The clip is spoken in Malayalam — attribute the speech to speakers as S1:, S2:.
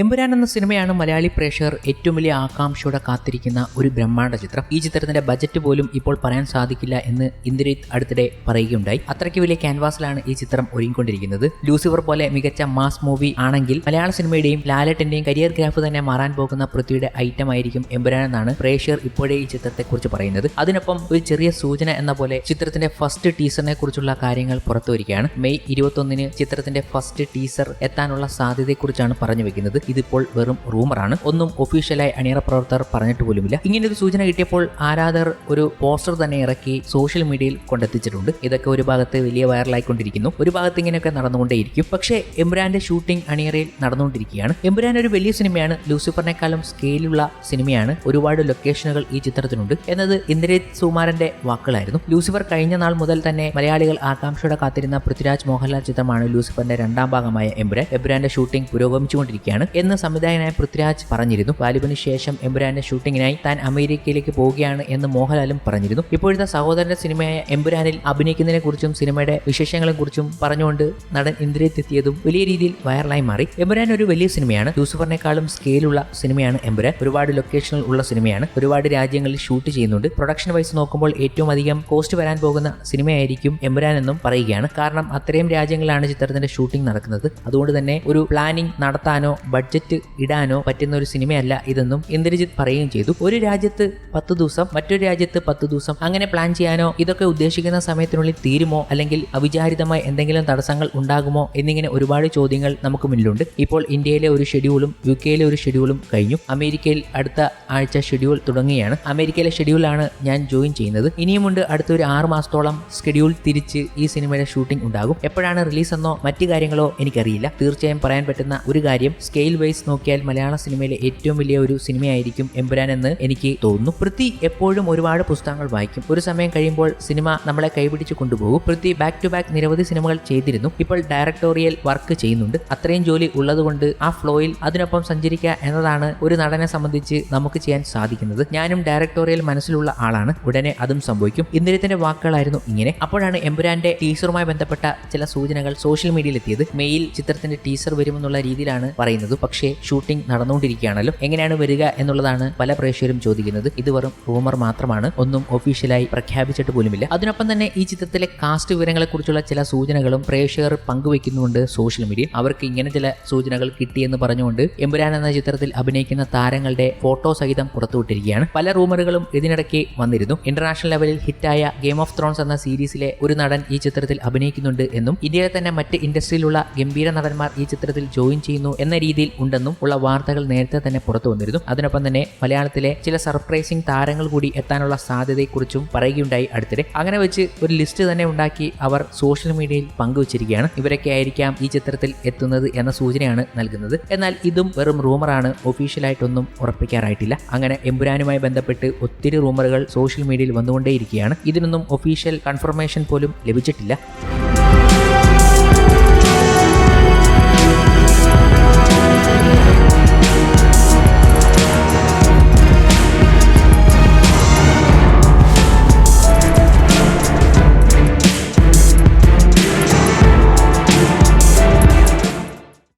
S1: എമ്പുരാൻ എന്ന സിനിമയാണ് മലയാളി പ്രേക്ഷകർ ഏറ്റവും വലിയ ആകാംക്ഷയോടെ കാത്തിരിക്കുന്ന ഒരു ബ്രഹ്മാണ്ഡ ചിത്രം. ഈ ചിത്രത്തിന്റെ ബജറ്റ് പോലും ഇപ്പോൾ പറയാൻ സാധിക്കില്ല എന്ന് ഇന്ദ്രിത് അടുത്തിടെ പറയുകയുണ്ടായി. അത്രയ്ക്ക് വലിയ ക്യാൻവാസിലാണ് ഈ ചിത്രം ഒരുങ്ങിക്കൊണ്ടിരിക്കുന്നത്. ലൂസിഫർ പോലെ മികച്ച മാസ് മൂവി ആണെങ്കിൽ മലയാള സിനിമയുടെയും ലാലറ്റിന്റെയും കരിയർ ഗ്രാഫ് തന്നെ മാറാൻ പോകുന്ന പൃഥ്വിയുടെ ഐറ്റം ആയിരിക്കും എമ്പുരാൻ എന്നാണ് പ്രേക്ഷകർ ഇപ്പോഴേ ഈ ചിത്രത്തെക്കുറിച്ച് പറയുന്നത്. അതിനൊപ്പം ഒരു ചെറിയ സൂചന എന്ന പോലെ ചിത്രത്തിന്റെ ഫസ്റ്റ് ടീസറിനെ കുറിച്ചുള്ള കാര്യങ്ങൾ പുറത്തു വരികയാണ് മെയ് ഇരുപത്തൊന്നിന് ചിത്രത്തിന്റെ ഫസ്റ്റ് ടീസർ എത്താനുള്ള സാധ്യതയെക്കുറിച്ചാണ് പറഞ്ഞു വെക്കുന്നത്. ഇതിപ്പോൾ വെറും റൂമറാണ്. ഒന്നും ഒഫീഷ്യലായി അണിയറ പ്രവർത്തകർ പറഞ്ഞിട്ട് പോലുമില്ല. ഇങ്ങനെ ഒരു സൂചന കിട്ടിയപ്പോൾ ആരാധകർ ഒരു പോസ്റ്റർ തന്നെ ഇറക്കി സോഷ്യൽ മീഡിയയിൽ കൊണ്ടെത്തിച്ചിട്ടുണ്ട്. ഇതൊക്കെ ഒരു ഭാഗത്ത് വലിയ വൈറലായിക്കൊണ്ടിരിക്കുന്നു. ഒരു ഭാഗത്ത് ഇങ്ങനെയൊക്കെ നടന്നുകൊണ്ടേയിരിക്കും. പക്ഷേ എംബ്രാന്റെ ഷൂട്ടിംഗ് അണിയറയിൽ നടന്നുകൊണ്ടിരിക്കുകയാണ്. എംബ്രാൻ ഒരു വലിയ സിനിമയാണ് ലൂസിഫറിനേക്കാളും സ്കെയിലുള്ള സിനിമയാണ്. ഒരുപാട് ലൊക്കേഷനുകൾ ഈ ചിത്രത്തിനുണ്ട്. എന്നത് ഇന്ദ്രജിത് സുമാരന്റെ വാക്കുകളായിരുന്നു. ലൂസിഫർ കഴിഞ്ഞ നാൾ മുതൽ തന്നെ മലയാളികൾ ആകാംക്ഷയോടെ കാത്തിരുന്ന പൃഥ്വിരാജ് മോഹൻലാൽ ചിത്രമാണ് ലൂസിഫറിന്റെ രണ്ടാം ഭാഗമായ എംബ്രാൻ. എംബ്രാന്റെ ഷൂട്ടിംഗ് പുരോഗമിച്ചുകൊണ്ടിരിക്കുകയാണ്. എന്ന് സംവിധായകനായ പൃഥ്വിരാജ് പറഞ്ഞിരുന്നു. ബാലിബിന് ശേഷം എംബുരാന്റെ ഷൂട്ടിങ്ങിനായി താൻ അമേരിക്കയിലേക്ക് പോവുകയാണ് എന്ന് മോഹൻലാലും പറഞ്ഞിരുന്നു. ഇപ്പോഴത്തെ സഹോദരന്റെ സിനിമയായ എംബുരാനിൽ അഭിനയിക്കുന്നതിനെ കുറിച്ചും സിനിമയുടെ വിശേഷങ്ങളെ കുറിച്ചും പറഞ്ഞുകൊണ്ട് നടൻ ഇന്ദ്രിയത്ത് എത്തിയതും വലിയ രീതിയിൽ വൈറലായി മാറി. എംബുരാൻ ഒരു വലിയ സിനിമയാണ്. ലൂസിഫറിനേക്കാളും സ്കെയിലുള്ള സിനിമയാണ് എംബുരാൻ ഒരുപാട് ലൊക്കേഷനുകൾ ഉള്ള സിനിമയാണ്. ഒരുപാട് രാജ്യങ്ങളിൽ ഷൂട്ട് ചെയ്യുന്നുണ്ട്. പ്രൊഡക്ഷൻ വൈസ് നോക്കുമ്പോൾ ഏറ്റവും അധികം കോസ്റ്റ് വരാൻ പോകുന്ന സിനിമയായിരിക്കും എംബുരാൻ എന്നും പറയുകയാണ്. കാരണം അത്രയും രാജ്യങ്ങളിലാണ് ചിത്രത്തിന്റെ ഷൂട്ടിംഗ് നടക്കുന്നത്. അതുകൊണ്ട് തന്നെ ഒരു പ്ലാനിംഗ് നടത്താനോ ബഡ്ജറ്റ് ഇടാനോ പറ്റുന്ന ഒരു സിനിമയല്ല ഇതെന്നും ഇന്ദ്രജിത്ത് പറയുകയും ചെയ്തു. ഒരു രാജ്യത്ത് പത്ത് ദിവസം മറ്റൊരു രാജ്യത്ത് പത്ത് ദിവസം അങ്ങനെ പ്ലാൻ ചെയ്യാനോ ഇതൊക്കെ ഉദ്ദേശിക്കുന്ന സമയത്തിനുള്ളിൽ തീരുമോ? അല്ലെങ്കിൽ അവിചാരിതമായി എന്തെങ്കിലും തടസ്സങ്ങൾ ഉണ്ടാകുമോ? എന്നിങ്ങനെ ഒരുപാട് ചോദ്യങ്ങൾ നമുക്ക് മുന്നിലുണ്ട്. ഇപ്പോൾ ഇന്ത്യയിലെ ഒരു ഷെഡ്യൂളും യു കെയിലെ ഒരു ഷെഡ്യൂളും കഴിഞ്ഞു. അമേരിക്കയിൽ അടുത്ത ആഴ്ച ഷെഡ്യൂൾ തുടങ്ങുകയാണ്. അമേരിക്കയിലെ ഷെഡ്യൂളാണ് ഞാൻ ജോയിൻ ചെയ്യുന്നത്. ഇനിയുമുണ്ട് അടുത്ത ഒരു ആറ് മാസത്തോളം ഷെഡ്യൂൾ തിരിച്ച് ഈ സിനിമയുടെ ഷൂട്ടിംഗ് ഉണ്ടാകും. എപ്പോഴാണ് റിലീസ് എന്നോ മറ്റു കാര്യങ്ങളോ എനിക്കറിയില്ല. തീർച്ചയായും പറയാൻ പറ്റുന്ന ഒരു കാര്യം സ്കെയിൽ വൈസ് നോക്കിയാൽ മലയാള സിനിമയിലെ ഏറ്റവും വലിയ ഒരു സിനിമയായിരിക്കും എമ്പുരാൻ എന്ന് എനിക്ക് തോന്നുന്നു. പൃഥ്വി എപ്പോഴും ഒരുപാട് പുസ്തകങ്ങൾ വായിക്കും. ഒരു സമയം കഴിയുമ്പോൾ സിനിമ നമ്മളെ കൈപിടിച്ച് കൊണ്ടുപോകും. പൃഥ്വി ബാക്ക് ടു ബാക്ക് നിരവധി സിനിമകൾ ചെയ്തിരുന്നു. ഇപ്പോൾ ഡയറക്ടോറിയൽ വർക്ക് ചെയ്യുന്നുണ്ട്. അത്രയും ജോലി ഉള്ളതുകൊണ്ട് ആ ഫ്ലോയിൽ അതിനൊപ്പം സഞ്ചരിക്കുക എന്നതാണ് ഒരു നടനെ സംബന്ധിച്ച് നമുക്ക് ചെയ്യാൻ സാധിക്കുന്നത്. ഞാനും ഡയറക്ടോറിയൽ മനസ്സിലുള്ള ആളാണ്. ഉടനെ അതും സംഭവിക്കും. ഇന്ദ്രിയത്തിന്റെ വാക്കുകളായിരുന്നു ഇങ്ങനെ. അപ്പോഴാണ് എമ്പുരാന്റെ ടീസറുമായി ബന്ധപ്പെട്ട ചില സൂചനകൾ സോഷ്യൽ മീഡിയയിൽ എത്തിയത്. മെയിൽ ചിത്രത്തിന്റെ ടീസർ വരുമെന്നുള്ള രീതിയിലാണ് പറയുന്നത്. പക്ഷേ ഷൂട്ടിംഗ് നടന്നുകൊണ്ടിരിക്കുകയാണല്ലോ. എങ്ങനെയാണ് വരിക എന്നുള്ളതാണ് പല പ്രേക്ഷകരും ചോദിക്കുന്നത്. ഇത് വെറും റൂമർ മാത്രമാണ്. ഒന്നും ഒഫീഷ്യലായി പ്രഖ്യാപിച്ചിട്ട് പോലുമില്ല. അതിനൊപ്പം തന്നെ ഈ ചിത്രത്തിലെ കാസ്റ്റ് വിവരങ്ങളെക്കുറിച്ചുള്ള ചില സൂചനകളും പ്രേക്ഷകർ പങ്കുവെക്കുന്നുണ്ട് സോഷ്യൽ മീഡിയ അവർക്ക് ഇങ്ങനെ ചില സൂചനകൾ കിട്ടിയെന്ന് പറഞ്ഞുകൊണ്ട് എമ്പുരാൻ എന്ന ചിത്രത്തിൽ അഭിനയിക്കുന്ന താരങ്ങളുടെ ഫോട്ടോ സഹിതം പുറത്തുവിട്ടിരിക്കുകയാണ്. പല റൂമറുകളും ഇതിനിടയ്ക്ക് വന്നിരുന്നു. ഇന്റർനാഷണൽ ലെവലിൽ ഹിറ്റായ ഗെയിം ഓഫ് ത്രോൺസ് എന്ന സീരീസിലെ ഒരു നടൻ ഈ ചിത്രത്തിൽ അഭിനയിക്കുന്നുണ്ട് എന്നും ഇന്ത്യയിലെ തന്നെ മറ്റ് ഇൻഡസ്ട്രിയിലുള്ള ഗംഭീര നടന്മാർ ഈ ചിത്രത്തിൽ ജോയിൻ ചെയ്യുന്നു എന്ന രീതിയിൽ ഉണ്ടെന്നും ഉള്ള വാർത്തകൾ നേരത്തെ തന്നെ പുറത്തു വന്നിരുന്നു. അതിനൊപ്പം തന്നെ മലയാളത്തിലെ ചില സർപ്രൈസിംഗ് താരങ്ങൾ കൂടി എത്താനുള്ള സാധ്യതയെക്കുറിച്ചും പറയുകയുണ്ടായി അടുത്തിടെ. അങ്ങനെ വെച്ച് ഒരു ലിസ്റ്റ് തന്നെ ഉണ്ടാക്കി അവർ സോഷ്യൽ മീഡിയയിൽ പങ്കുവച്ചിരിക്കുകയാണ്. ഇവരൊക്കെ ആയിരിക്കാം ഈ ചിത്രത്തിൽ എത്തുന്നത് എന്ന സൂചനയാണ് നൽകുന്നത്. എന്നാൽ ഇതും വെറും റൂമറാണ് ഒഫീഷ്യലായിട്ടൊന്നും ഉറപ്പിക്കാറായിട്ടില്ല. അങ്ങനെ എമ്പുരാനുമായി ബന്ധപ്പെട്ട് ഒത്തിരി റൂമറുകൾ സോഷ്യൽ മീഡിയയിൽ വന്നുകൊണ്ടേയിരിക്കുകയാണ്. ഇതിനൊന്നും ഒഫീഷ്യൽ കൺഫർമേഷൻ പോലും ലഭിച്ചിട്ടില്ല.